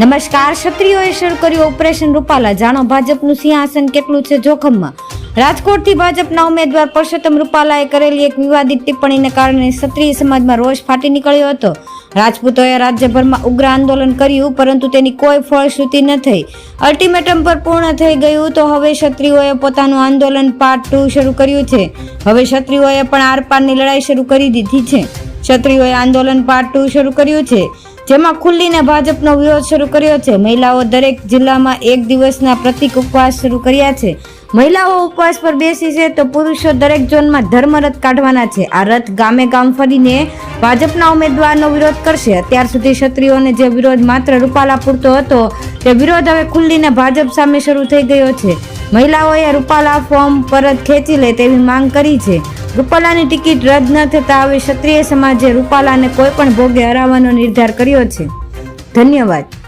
નમસ્કાર, ક્ષત્રિયોએ શરૂ કર્યું ઓપરેશન રૂપાલા. જાણો, ભાજપનું સિંહાસન કેટલું છે જોખમમાં? રાજકોટથી ભાજપના ઉમેદવાર પરસોત્તમ રૂપાલાએ કરેલી એક વિવાદિત ટિપ્પણીને કારણે ક્ષત્રિય સમાજમાં રોષ ફાટી નીકળ્યો હતો. રાજપૂતોએ રાજ્યભરમાં ઉગ્ર આંદોલન કર્યું, પરંતુ તેની કોઈ ફળશ્રુતિ ન થઈ. અલ્ટિમેટમ પર પૂર્ણ થઈ ગયું તો હવે ક્ષત્રિયોએ પોતાનું આંદોલન પાર્ટ ટુ શરૂ કર્યું છે. હવે ક્ષત્રિયોએ પણ આરપારની લડાઈ શરૂ કરી દીધી છે. ક્ષત્રિયોએ આંદોલન પાર્ટ ટુ શરૂ કર્યું છે, જેમાં ખુલ્લીને ભાજપનો વિરોધ શરૂ કર્યો છે. મહિલાઓ દરેક જિલ્લામાં એક દિવસના પ્રતિક ઉપવાસ શરૂ કર્યા છે. મહિલાઓ ઉપવાસ પર બેસી છે તો પુરુષો દરેક ઝોનમાં ધર્મરથ કાઢવાના છે. આ રથ ગામે ગામ ફરીને ભાજપના ઉમેદવારનો વિરોધ કરશે. અત્યાર સુધી ક્ષત્રિયોને જે વિરોધ માત્ર રૂપાલા પૂરતો હતો, તે વિરોધ હવે ખુલ્લીને ભાજપ સામે શરૂ થઈ ગયો છે. મહિલાઓએ રૂપાલા ફોર્મ પરત ખેંચી લે તેવી માંગ કરી છે. રૂપાલાની ટિકિટ રદ ન થતા હવે ક્ષત્રિય સમાજે રૂપાલાને કોઈ પણ ભોગે હરાવવાનો નિર્ધાર કર્યો છે. ધન્યવાદ.